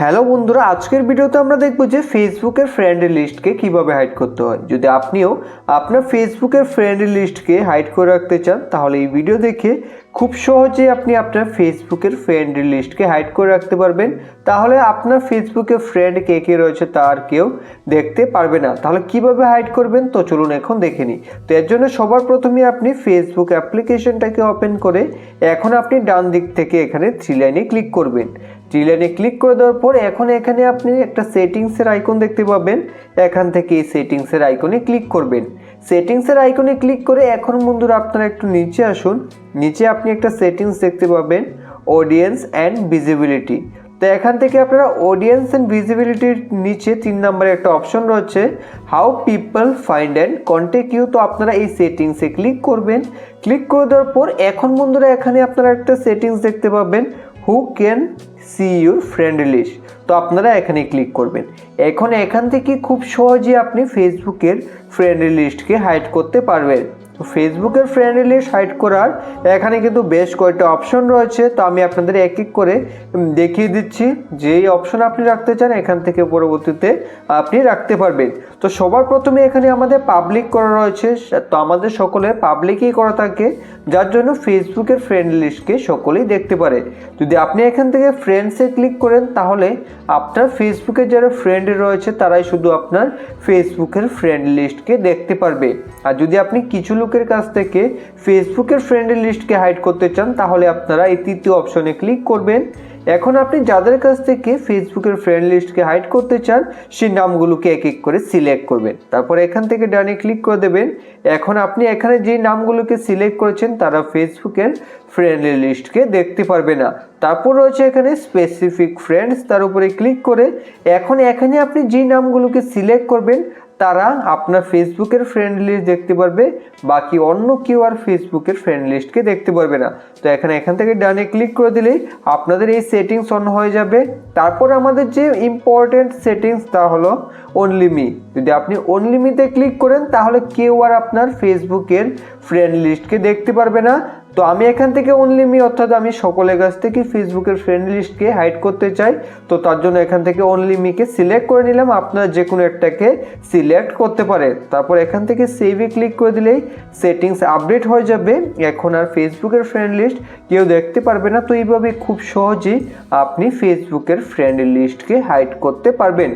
Hello বন্ধুরা, আজকের ভিডিওতে আমরা দেখব যে ফেসবুকের ফ্রেন্ড লিস্টকে কীভাবে হাইড করতে হয়। যদি আপনিও আপনার ফেসবুকের ফ্রেন্ড লিস্টকে হাইড করে রাখতে চান, তাহলে এই ভিডিও দেখে খুব সহজেই আপনি আপনার ফেসবুকের ফ্রেন্ড লিস্টকে হাইড করে রাখতে পারবেন। তাহলে আপনার ফেসবুকে ফ্রেন্ড কে কে রয়েছে তার কেউ দেখতে পারবে না। তাহলে কীভাবে হাইড করবেন? তো চলুন এখন দেখে নিই। তো এর জন্য সবার প্রথমে আপনি ফেসবুক অ্যাপ্লিকেশনটাকে ওপেন করে এখন আপনি ডান দিক থেকে এখানে থ্রি লাইনে ক্লিক করবেন। থ্রি ক্লিক করে দেওয়ার পর এখন এখানে আপনি একটা সেটিংসের আইকন দেখতে পাবেন। এখান থেকে এই সেটিংসের আইকনে ক্লিক করবেন। সেটিংসের আইকনে ক্লিক করে এখন বন্ধুরা আপনারা একটু নিচে আসুন। নিচে আপনি একটা সেটিংস দেখতে পাবেন অডিয়েন্স অ্যান্ড ভিজিবিলিটি তো এখান থেকে আপনারা অডিয়েন্স অ্যান্ড ভিজিবিলিটির নিচে তিন নম্বরে একটা অপশন রয়েছে। How people find and contact you তো আপনারা এই সেটিংসে ক্লিক করবেন। ক্লিক করে দেওয়ার পর এখন বন্ধুরা এখানে আপনারা একটা সেটিংস দেখতে পাবেন। Who can see your friend list তো আপনারা এখানে ক্লিক করবেন। এখন এখান থেকে খুব সহজে আপনি ফেসবুকের ফ্রেন্ড লিস্টকে হাইড করতে পারবেন। তো ফেসবুকের ফ্রেন্ড লিস্ট হাইড করার এখানে কিন্তু বেশ কয়েকটা অপশন রয়েছে। তো আমি আপনাদের এক এক করে দেখিয়ে দিচ্ছি যেই অপশন আপনি রাখতে চান, এখান থেকে পরবর্তীতে আপনি রাখতে পারবেন। তো সবার প্রথমে এখানে আমাদের পাবলিক করা রয়েছে। তো আমাদের সকলে পাবলিকই করা থাকে। যার জন্য ফেসবুকের ফ্রেন্ড লিস্টকে সকলেই দেখতে পারে। যদি আপনি এখান থেকে ফ্রেন্ডসে ক্লিক করেন, তাহলে আপনার ফেসবুকে যারা ফ্রেন্ড রয়েছে, তারাই শুধু আপনার ফেসবুকের ফ্রেন্ড লিস্টকে দেখতে পারবে। আর যদি আপনি কিছু লোকের কাছ থেকে ফেসবুকের ফ্রেন্ড লিস্টকে হাইড করতে চান, তাহলে আপনারা এই তৃতীয় অপশনে ক্লিক করবেন। এখন আপনি যাদের কাছ থেকে ফেসবুকের ফ্রেন্ড লিস্টকে হাইড করতে চান, সেই নামগুলোকে এক এক করে সিলেক্ট করবেন। তারপর এখান থেকে ডানে ক্লিক করে দেবেন। এখন আপনি এখানে যে নামগুলোকে সিলেক্ট করেছেন, তারা ফেসবুকের ফ্রেন্ড লিস্টকে দেখতে পারবে না। তারপর রয়েছে এখানে স্পেসিফিক ফ্রেন্ডস তার উপরে ক্লিক করে। এখন এখানে আপনি যে নামগুলোকে সিলেক্ট করবেন তারা আপনার ফেসবুকের ফ্রেন্ড লিস্ট দেখতে পারবে, বাকি অন্য কেউ আর ফেসবুকের ফ্রেন্ড লিস্টকে দেখতে পারবে না। তো এখানে এখান থেকে ডানে ক্লিক করে দিলেই আপনাদের এই সেটিংস অন হয়ে যাবে। তারপর আমাদের যে ইম্পর্টেন্ট সেটিংস তা হলো অনলি মি যদি আপনি অনলি মিতে ক্লিক করেন, তাহলে কেউ আর আপনার ফেসবুকের ফ্রেন্ড লিস্টকে দেখতে পারবে না। তো আমি এখান থেকে অনলি মি অর্থাৎ আমি সকলের কাছ থেকে ফেসবুকের ফ্রেন্ড লিস্টকে হাইড করতে চাই। তো তার জন্য এখান থেকে অনলি মিকে সিলেক্ট করে নিলাম। আপনার যে কোনো একটাকে সিলেক্ট করতে পারে। তারপর এখান থেকে সেভে ক্লিক করে দিলেই সেটিংস আপডেট হয়ে যাবে। এখন আর ফেসবুকের ফ্রেন্ড লিস্ট কেউ দেখতে পারবে না। তো এইভাবে খুব সহজেই আপনি ফেসবুকের ফ্রেন্ড লিস্টকে হাইড করতে পারবেন।